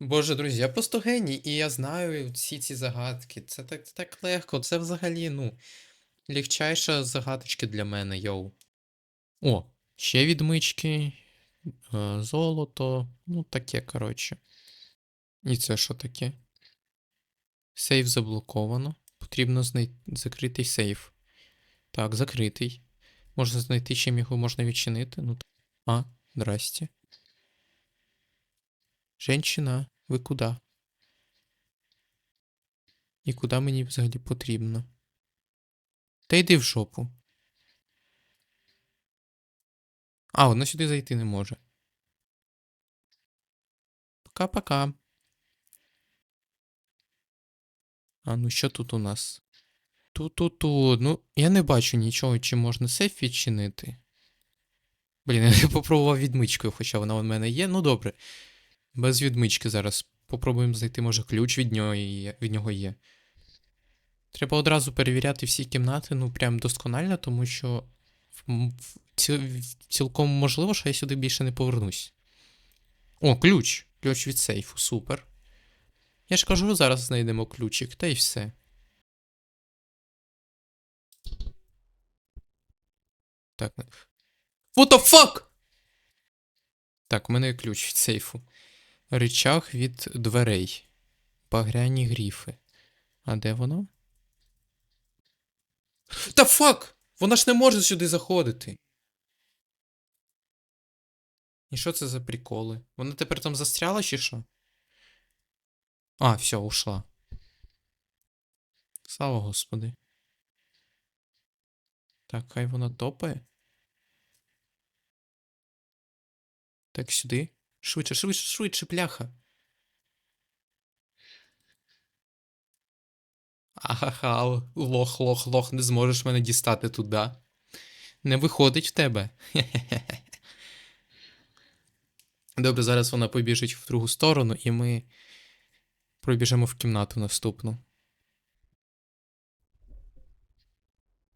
Боже, друзі, я просто геній, і я знаю всі ці загадки. Це так, так легко. Це взагалі, ну, легчайша загадочка для мене, йоу. О, ще відмички, е, золото, ну таке, коротше. І це що таке? Сейф заблоковано. Потрібно знайти закритий сейф. Так, закритий. Можна знайти, чим його можна відчинити. Ну, а, здрасте. Женщина, ви куди? І куди мені взагалі потрібно? Та йди в жопу. А, вона сюди зайти не може. Пока-пока. А ну що тут у нас? Ту-ту-ту. Ну, я не бачу нічого, чи можна сейф відчинити. Блін, я попробував відмичкою, хоча вона у мене є. Ну добре. Без відмички зараз. Попробуємо знайти, може, ключ від нього є, від нього є. Треба одразу перевіряти всі кімнати, ну прям досконально, тому що цілком можливо, що я сюди більше не повернусь. О, ключ. Ключ від сейфу, супер. Я ж кажу, зараз знайдемо ключик, та й все. Так. What the fuck? Так, у мене є ключ від сейфу. Рычаг від дверей. Багряні гріфи. А де воно? Та фак! Вона ж не може сюди заходити. І що це за приколи? Вона тепер там застряла чи що? А, все, ушла. Слава Господи. Так, хай вона топає. Так, сюди. Швидше, швидше, швидше, пляха. Ахаха, лох, лох, лох, не зможеш мене дістати туди. Не виходить в тебе. Добре, зараз вона побіжить в другу сторону, і ми пробіжимо в кімнату наступну.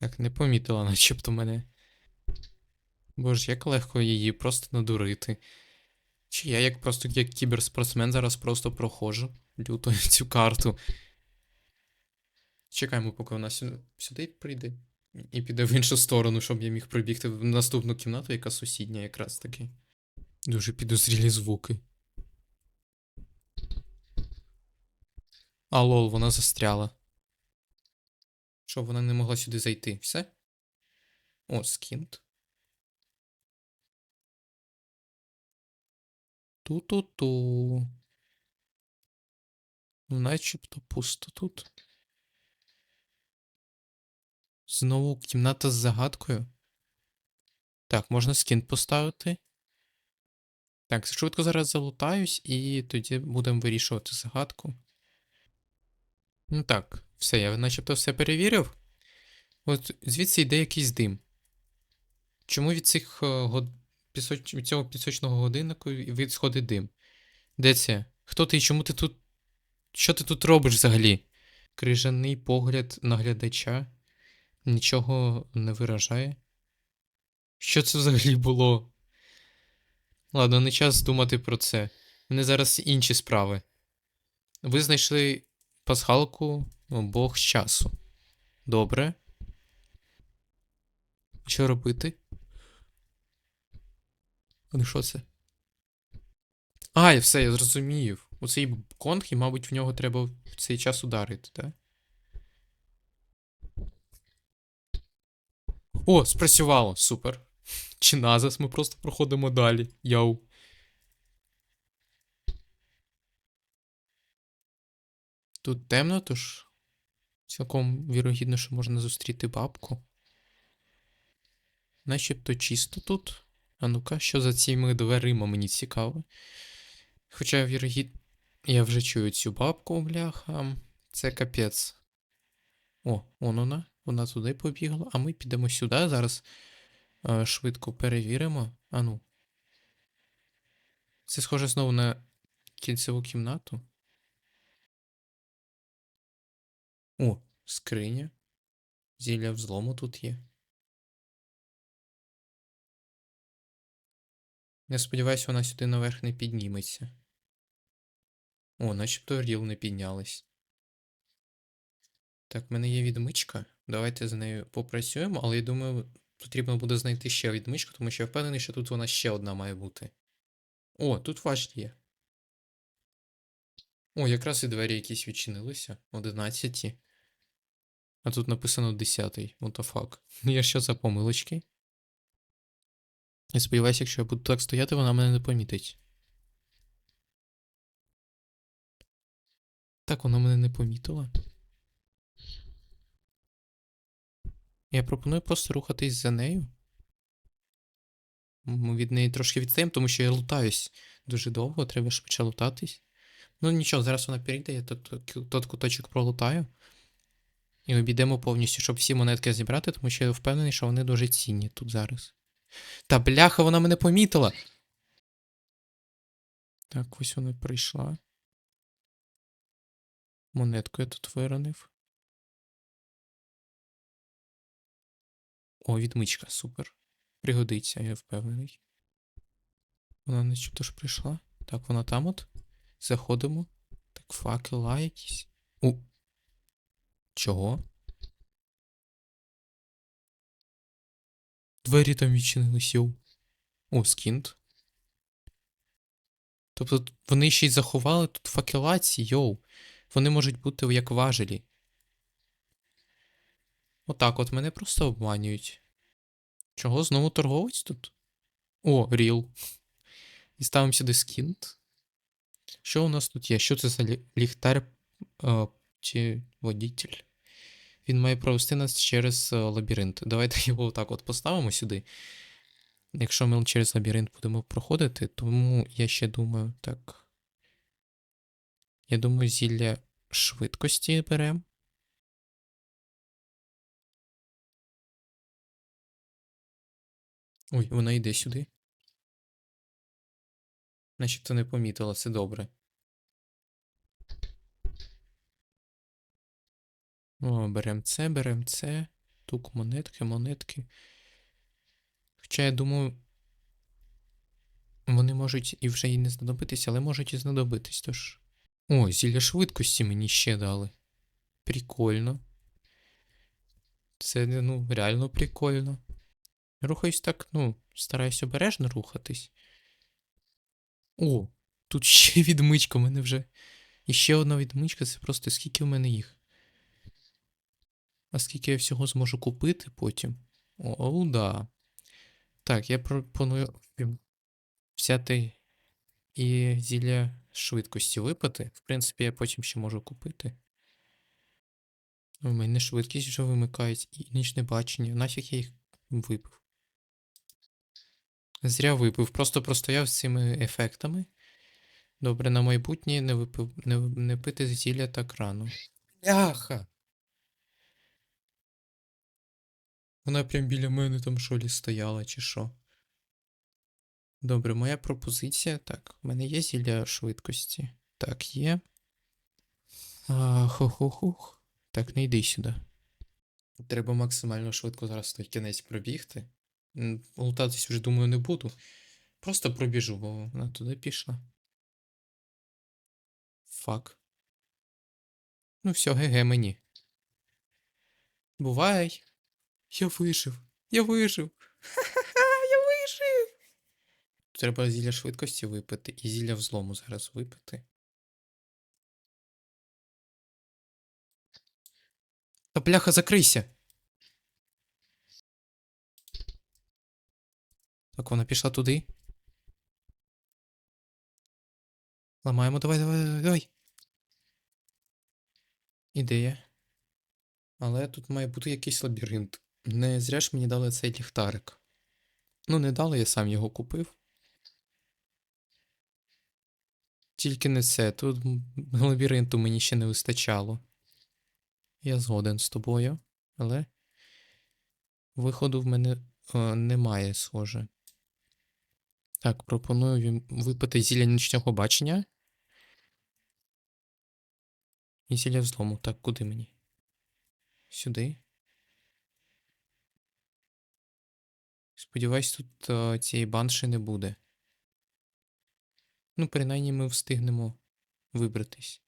Так, не помітила, начебто мене. Боже, як легко її просто надурити. Чи я як просто як кіберспортсмен зараз просто проходжу люто цю карту. Чекаємо, поки вона сюди, сюди прийде. І піде в іншу сторону, щоб я міг пробігти в наступну кімнату, яка сусідня якраз таки. Дуже підозрілі звуки. А лол, вона застряла. Що, вона не могла сюди зайти? Все? О, скінт. Ту-ту-ту. Ну, начебто пусто тут. Знову кімната з загадкою. Так, можна скін поставити. Так, швидко зараз залутаюсь, і тоді будемо вирішувати загадку. Ну так, все, я начебто все перевірив. От звідси йде якийсь дим. Чому від цих е. Пісоч... цього пісочного годиннику відсходить дим? Де це? Хто ти і чому ти тут. Що ти тут робиш взагалі? Крижаний погляд наглядача нічого не виражає. Що це взагалі було? Ладно, не час думати про це. Мене зараз інші справи. Ви знайшли пасхалку Бог з часу. Добре. Що робити? А ну що це? А, і все, я зрозумів. Оцей конг, і, мабуть, в нього треба в цей час ударити, так? О, спрацювало, супер. Чи назас ми просто проходимо далі. Йоу. Тут темно, тож цілком вірогідно, що можна зустріти бабку. Начебто чисто тут. А ну-ка, що за цими дверима мені цікаво. Хоча, вірогідно, я вже чую цю бабку, бляха. Це капець. О, вон вона. Вона туди побігла, а ми підемо сюди. Зараз е, швидко перевіримо. А ну. Це схоже знову на кінцеву кімнату. О, скриня. Зілля взлому тут є. Я сподіваюся, вона сюди наверх не підніметься. О, начебто ріл не піднялись. Так, в мене є відмичка. Давайте з нею попрацюємо, але я думаю, потрібно буде знайти ще відмичку, тому що я впевнений, що тут вона ще одна має бути. О, тут ваш є. О, якраз і двері якісь відчинилися. 11. А тут написано 10. What the fuck. Я що за помилочки? Я сподіваюся, якщо я буду так стояти, вона мене не помітить. Так, вона мене не помітила. Я пропоную просто рухатись за нею. Ми від неї трошки відстаємо, тому що я лутаюсь дуже довго, треба швидше лутатись. Ну нічого, зараз вона перейде, я тот, куточок пролутаю. І обійдемо повністю, щоб всі монетки зібрати, тому що я впевнений, що вони дуже цінні тут зараз. Та бляха, вона мене помітила. Так, ось вона прийшла. Монетку я тут виронив. О, відмичка, супер. Пригодиться, я впевнений. Вона начебто ж прийшла. Так, вона там от. Заходимо. Так, факела якісь. У. Чого? Двері там відчинились, йоу. О, скінт. Тобто вони ще й заховали тут факелаці, йоу. Вони можуть бути як важелі. Отак от мене просто обманюють. Чого знову торговець тут? О, ріл. І ставимо сюди скінт. Що у нас тут є? Що це за лі- ліхтар е, чи водитель? Він має провести нас через е, лабіринт. Давайте його отак от поставимо сюди. Якщо ми через лабіринт будемо проходити, тому я ще думаю, так. Я думаю, зілля швидкості беремо. Ой, вона йде сюди. Начебто не помітила, це добре. О, берем це, берем це. Тук, монетки, монетки. Хоча я думаю, вони можуть і вже і не знадобитись, але можуть і знадобитись, тож. О, зілля швидкості мені ще дали. Прикольно. Це, ну, реально прикольно. Рухаюсь так, ну, стараюсь обережно рухатись. О, тут ще відмичка, у мене вже. І ще одна відмичка, це просто скільки в мене їх. А скільки я всього зможу купити потім? О, да. Так, я пропоную взяти і зілля швидкості випити. В принципі, я потім ще можу купити. У мене швидкість вже вимикається і нічне бачення. Нафіг я їх випив. Зря випив, просто простояв з цими ефектами. Добре, на майбутнє не випив, не, не пити зілля так рано. Бляха! Вона прям біля мене там шолі стояла, чи що. Добре, моя пропозиція. Так, в мене є зілля швидкості. Так, є. А, хух-хух-хух. Так, не йди сюди. Треба максимально швидко зараз той кінець пробігти. Лутатись вже, думаю, не буду. Просто пробіжу, бо вона туди пішла. Фак. Ну все, ГГ мені. Бувай. Я вижив. Я вижив. Ха-ха-ха, я вижив. Треба зілля швидкості випити і зілля взлому зараз випити. Та бляха, закрийся. Так, вона пішла туди. Ламаємо, давай, давай, давай, давай. Ідея. Але тут має бути якийсь лабіринт. Не зря ж мені дали цей ліхтарик. Ну, не дали, я сам його купив. Тільки не це. Тут лабіринту мені ще не вистачало. Я згоден з тобою, але виходу в мене е, немає, схоже. Так, пропоную випити зілля нічного бачення. І зілля взлому. Так, куди мені? Сюди. Сподіваюсь, тут е, цієї банши не буде. Ну, принаймні ми встигнемо вибратись.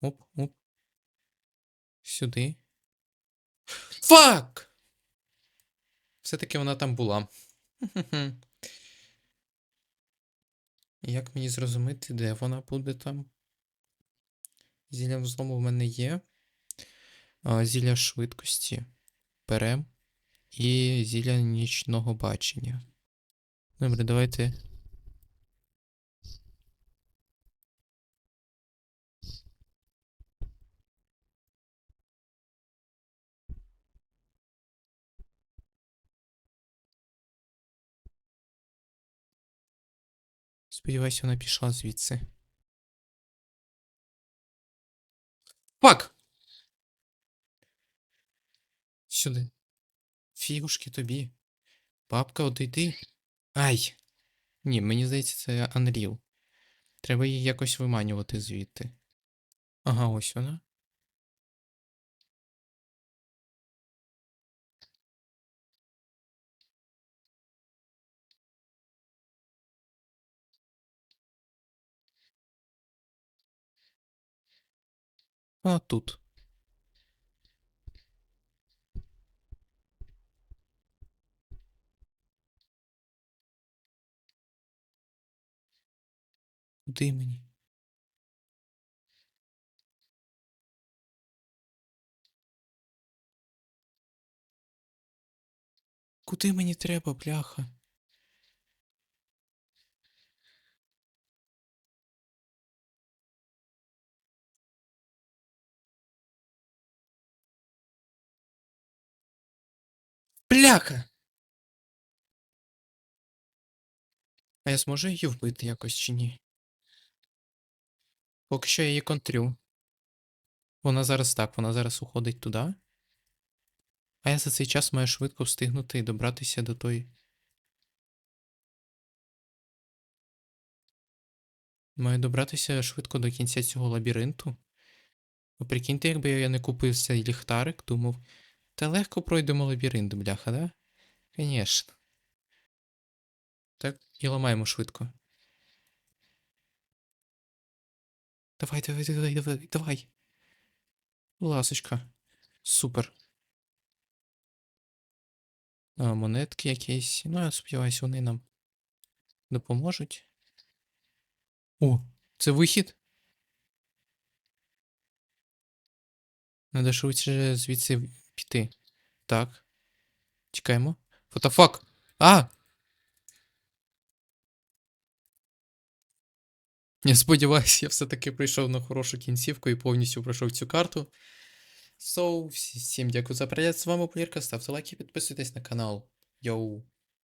Оп, оп. Сюди. Фак! Все-таки вона там була. Як мені зрозуміти, де вона буде там? Зілля взлому в мене є. А, зілля швидкості. Берем. І зілля нічного бачення. Добре, давайте. Сподіваюся, вона пішла звідси. Фак! Сюди. Фігушки тобі. Бабка, одійди. Ай! Ні, мені здається, це Unreal. Треба її якось виманювати звідти. Ага, ось вона. Вона тут. Куди мені? Куди мені треба, бляха? Бляха! А я зможу її вбити якось чи ні? Поки що я її контрю. Вона зараз так, вона зараз уходить туди. А я за цей час маю швидко встигнути і добратися до той. Маю добратися швидко до кінця цього лабіринту. Ви прикиньте, якби я не купив цей ліхтарик, думав, та легко пройдемо лабіринт, бляха, да? Конечно. Так, і ламаємо швидко. Давай, давай, давай, давай, давай. Ласочка. Супер. А, монетки якісь. Ну, я сподіваюся, вони нам допоможуть. О, це вихід? Надо швидше звідси піти. Так. Чекаємо. Фотофак! А! Я сподіваюся, я все-таки прийшов на хорошу кінцівку і повністю пройшов цю карту. So, всім дякую за перегляд. З вами Полірка. Ставте лайки, підписуйтесь на канал. Йоу.